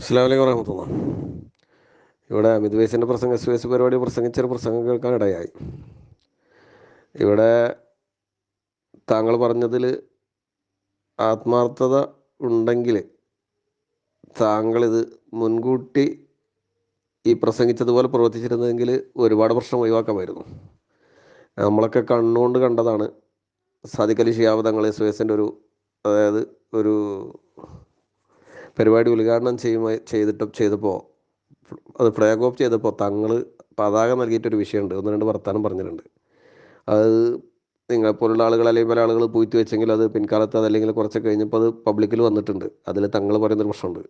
അസ്സാം വലൈക്കും വറഹമത്തുള്ള. ഇവിടെ അമിത് വൈസിന്റെ പ്രസംഗം എസ് വൈസ് പരിപാടി പ്രസംഗിച്ചൊരു പ്രസംഗം കേൾക്കാൻ ഇടയായി. ഇവിടെ താങ്കൾ പറഞ്ഞതിൽ ആത്മാർത്ഥത ഉണ്ടെങ്കിൽ താങ്കളിത് മുൻകൂട്ടി ഈ പ്രസംഗിച്ചതുപോലെ പ്രവർത്തിച്ചിരുന്നെങ്കിൽ ഒരുപാട് പ്രശ്നം ഒഴിവാക്കാമായിരുന്നു. നമ്മളൊക്കെ കണ്ണുകൊണ്ട് കണ്ടതാണ് സാദിഖലി ഷിയാബ് തങ്ങൾ എസ് വൈസിന്റെ ഒരു അതായത് ഒരു പരിപാടി ഉദ്ഘാടനം ചെയ്യുമ്പോൾ ചെയ്തിട്ട് ചെയ്തപ്പോൾ അത് ഫ്ലാഗ് ഓഫ് ചെയ്തപ്പോൾ തങ്ങൾ പതാക നൽകിയിട്ടൊരു വിഷയമുണ്ട്. ഒന്ന് രണ്ട് വർത്താനം പറഞ്ഞിട്ടുണ്ട്. അത് നിങ്ങളെപ്പോലുള്ള ആളുകൾ അല്ലെങ്കിൽ പല ആളുകൾ പൂഴ്ത്തി വെച്ചെങ്കിൽ അത് പിൻകാലത്ത് അതല്ലെങ്കിൽ കുറച്ച് കഴിഞ്ഞപ്പോൾ അത് പബ്ലിക്കിൽ വന്നിട്ടുണ്ട്. അതിൽ തങ്ങൾ പറയുന്നൊരു പ്രശ്നമുണ്ട്.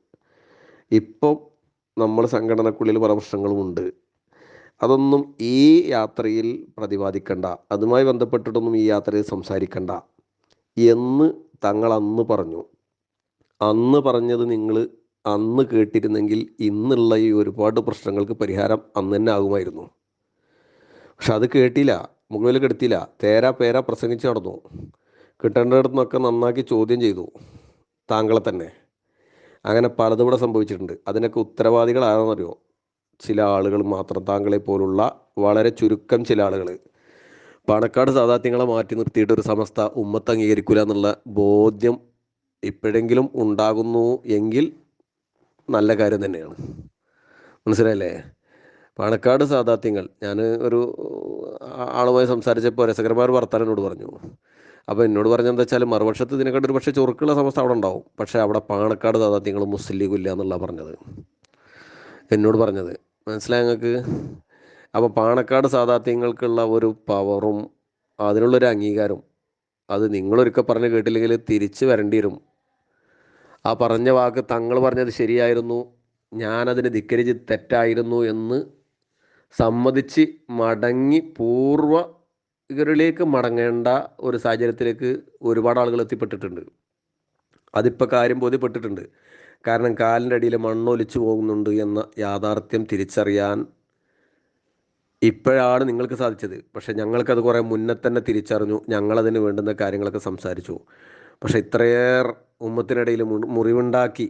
ഇപ്പം നമ്മൾ സംഘടനക്കുള്ളിൽ പല പ്രശ്നങ്ങളുമുണ്ട് അതൊന്നും ഈ യാത്രയിൽ പ്രതിപാദിക്കണ്ട. അതുമായി ബന്ധപ്പെട്ടിട്ടൊന്നും ഈ യാത്രയിൽ സംസാരിക്കണ്ട എന്ന് തങ്ങൾ അന്ന് പറഞ്ഞു. അന്ന് പറഞ്ഞത് നിങ്ങൾ അന്ന് കേട്ടിരുന്നെങ്കിൽ ഇന്നുള്ള ഈ ഒരുപാട് പ്രശ്നങ്ങൾക്ക് പരിഹാരം അന്ന് തന്നെ ആകുമായിരുന്നു. പക്ഷെ അത് കേട്ടില്ല മുകളിൽ കെടുത്തില്ല തേരാ പേരാ പ്രസംഗിച്ച് നടന്നു. കിട്ടേണ്ടിടത്തു നിന്നൊക്കെ ചോദ്യം ചെയ്തു താങ്കളെ തന്നെ. അങ്ങനെ പലതും ഇവിടെ സംഭവിച്ചിട്ടുണ്ട്. അതിനൊക്കെ ഉത്തരവാദികൾ ആരെന്നറിയോ ചില ആളുകൾ മാത്രം താങ്കളെ പോലുള്ള വളരെ ചുരുക്കം ചില ആളുകൾ. പാണക്കാട് സാധാത്യങ്ങളെ മാറ്റി നിർത്തിയിട്ട് ഒരു സമസ്ത ഉമ്മത്ത് അംഗീകരിക്കില്ല എന്നുള്ള ബോധ്യം ഇപ്പോഴെങ്കിലും ഉണ്ടാകുന്നു എങ്കിൽ നല്ല കാര്യം തന്നെയാണ്. മനസ്സിലായില്ലേ? പാണക്കാട് സാധാത്യങ്ങൾ. ഞാൻ ഒരു ആളുമായി സംസാരിച്ചപ്പോൾ രസകരമായ വർത്താനം എന്നോട് പറഞ്ഞു. അപ്പോൾ എന്നോട് പറഞ്ഞെന്താ വെച്ചാൽ മറുപക്ഷത്ത് ഇതിനെക്കാട്ട് ഒരു പക്ഷേ ചൊറുക്കുള്ള സമസ്ത അവിടെ ഉണ്ടാവും. പക്ഷേ അവിടെ പാണക്കാട് സാധാത്യങ്ങൾ മുസ്ലിം ലീഗ് ഇല്ല എന്നുള്ള പറഞ്ഞത്. എന്നോട് പറഞ്ഞത്. മനസ്സിലായി ഞങ്ങൾക്ക് അപ്പോൾ പാണക്കാട് സാധാത്യങ്ങൾക്കുള്ള ഒരു പവറും അതിനുള്ളൊരു അംഗീകാരം അത് നിങ്ങളൊരുക്കെ പറഞ്ഞ് കേട്ടില്ലെങ്കിൽ തിരിച്ച് വരേണ്ടി വരും. ആ പറഞ്ഞ വാക്ക് തങ്ങൾ പറഞ്ഞത് ശരിയായിരുന്നു. ഞാനതിന് ധിക്കരിച്ച് തെറ്റായിരുന്നു എന്ന് സമ്മതിച്ച് മടങ്ങി പൂർവകരിലേക്ക് മടങ്ങേണ്ട ഒരു സാഹചര്യത്തിലേക്ക് ഒരുപാട് ആളുകൾ എത്തിപ്പെട്ടിട്ടുണ്ട്. അതിപ്പോൾ കാര്യം ബോധ്യപ്പെട്ടിട്ടുണ്ട്. കാരണം കാലിന്റെ അടിയിൽ മണ്ണൊലിച്ചു പോകുന്നുണ്ട് എന്ന യാഥാർത്ഥ്യം തിരിച്ചറിയാൻ ഇപ്പോഴാണ് നിങ്ങൾക്ക് സാധിച്ചത്. പക്ഷേ ഞങ്ങൾക്കത് കുറേ മുന്നേ തന്നെ തിരിച്ചറിഞ്ഞു. ഞങ്ങളതിന് വേണ്ടുന്ന കാര്യങ്ങളൊക്കെ സംസാരിച്ചു. പക്ഷേ ഇത്രയേറെ ഉമ്മത്തിനിടയിൽ മുറിവുണ്ടാക്കി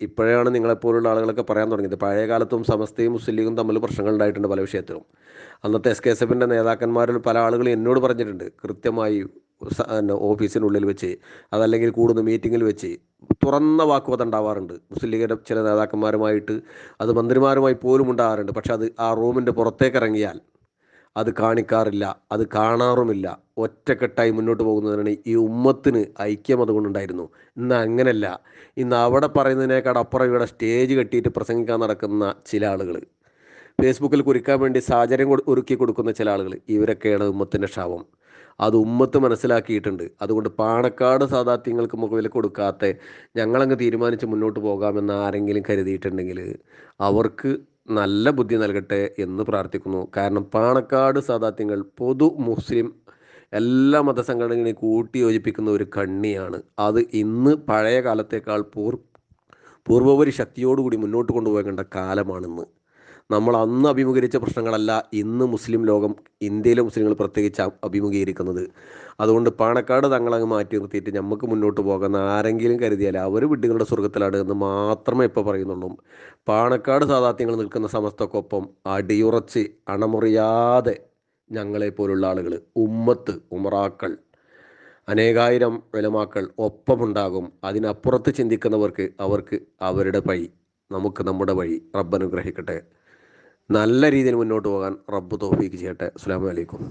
ഇപ്പോഴാണ് നിങ്ങളെപ്പോലുള്ള ആളുകളൊക്കെ പറയാൻ തുടങ്ങിയത്. പഴയ കാലത്തും സമസ്തയും മുസ്ലിം ലീഗും തമ്മിൽ പ്രശ്നങ്ങൾ ഉണ്ടായിട്ടുണ്ട് പല വിഷയത്തിലും. അന്നത്തെ എസ് കെ എസ് എഫിന്റെ നേതാക്കന്മാരിൽ പല ആളുകളും എന്നോട് പറഞ്ഞിട്ടുണ്ട്. കൃത്യമായി ഓഫീസിനുള്ളിൽ വെച്ച് അതല്ലെങ്കിൽ കൂടുന്ന മീറ്റിങ്ങിൽ വെച്ച് തുറന്ന വാക്കുവാദം ഉണ്ടാവാറുണ്ട്. മുസ്ലിം ലീഗിന്റെ ചില നേതാക്കന്മാരുമായിട്ട് അത് മന്ത്രിമാരുമായി പോലും ഉണ്ടാകാറുണ്ട്. പക്ഷെ അത് ആ റൂമിന്റെ പുറത്തേക്ക് ഇറങ്ങിയാൽ അത് കാണിക്കാറില്ല അത് കാണാറുമില്ല. ഒറ്റക്കെട്ടായി മുന്നോട്ട് പോകുന്നതിനാണ് ഈ ഉമ്മത്തിന് ഐക്യം അതുകൊണ്ടുണ്ടായിരുന്നു. ഇന്ന് അങ്ങനെയല്ല ഇന്ന് അവിടെ പറയുന്നതിനേക്കാൾ അപ്പുറം ഇവിടെ സ്റ്റേജ് കെട്ടിയിട്ട് പ്രസംഗിക്കാൻ നടക്കുന്ന ചില ആളുകൾ ഫേസ്ബുക്കിൽ കുറിക്കാൻ വേണ്ടി സാഹചര്യം ഒരുക്കി കൊടുക്കുന്ന ചില ആളുകൾ ഇവരൊക്കെയാണ് ഉമ്മത്തിന്റെ ക്ഷാപം അത് ഉമ്മത്ത് മനസ്സിലാക്കിയിട്ടുണ്ട്. അതുകൊണ്ട് പാണക്കാട് സാധാത്യങ്ങൾക്ക് മുകളിൽ കൊടുക്കാത്ത ഞങ്ങളങ്ങ് തീരുമാനിച്ച് മുന്നോട്ട് പോകാമെന്ന് ആരെങ്കിലും കരുതിയിട്ടുണ്ടെങ്കിൽ അവർക്ക് നല്ല ബുദ്ധി നൽകട്ടെ എന്ന് പ്രാർത്ഥിക്കുന്നു. കാരണം പാണക്കാട് സാദാത്യങ്ങൾ പൊതു മുസ്ലിം എല്ലാ മതസംഘടനകളെയും കൂട്ടി യോജിപ്പിക്കുന്ന ഒരു കണ്ണിയാണ്. അത് ഇന്ന് പഴയ കാലത്തേക്കാൾ പൂർ പൂർവോപരി ശക്തിയോടുകൂടി മുന്നോട്ട് കൊണ്ടുപോകേണ്ട കാലമാണിന്ന്. നമ്മൾ അന്ന് അഭിമുഖീകരിച്ച പ്രശ്നങ്ങളല്ല ഇന്ന് മുസ്ലിം ലോകം ഇന്ത്യയിലെ മുസ്ലിങ്ങൾ പ്രത്യേകിച്ച് അഭിമുഖീകരിക്കുന്നത്. അതുകൊണ്ട് പാണക്കാട് തങ്ങളങ്ങ് മാറ്റി നിർത്തിയിട്ട് നമുക്ക് മുന്നോട്ട് പോകുന്ന ആരെങ്കിലും കരുതിയാൽ അവർ വിഡ്ഢികളുടെ സ്വർഗത്തിലാണ് എന്ന് മാത്രമേ ഇപ്പോൾ പറയുന്നുള്ളൂ. പാണക്കാട് സാധാത്യങ്ങൾ നിൽക്കുന്ന സമസ്തക്കൊപ്പം അടിയുറച്ച് അണമുറിയാതെ ഞങ്ങളെ പോലുള്ള ആളുകൾ ഉമ്മത്ത് ഉമറാക്കൾ അനേകായിരം വിലമാക്കൾ ഒപ്പമുണ്ടാകും. അതിനപ്പുറത്ത് ചിന്തിക്കുന്നവർക്ക് അവർക്ക് അവരുടെ വഴി നമുക്ക് നമ്മുടെ വഴി റബ്ബ് അനുഗ്രഹിക്കട്ടെ നല്ല രീതിയിൽ മുന്നോട്ട് പോകാൻ റബ്ബ് തോഫീക്ക് ചെയ്യട്ടെ. അസ്സാം വലൈക്കും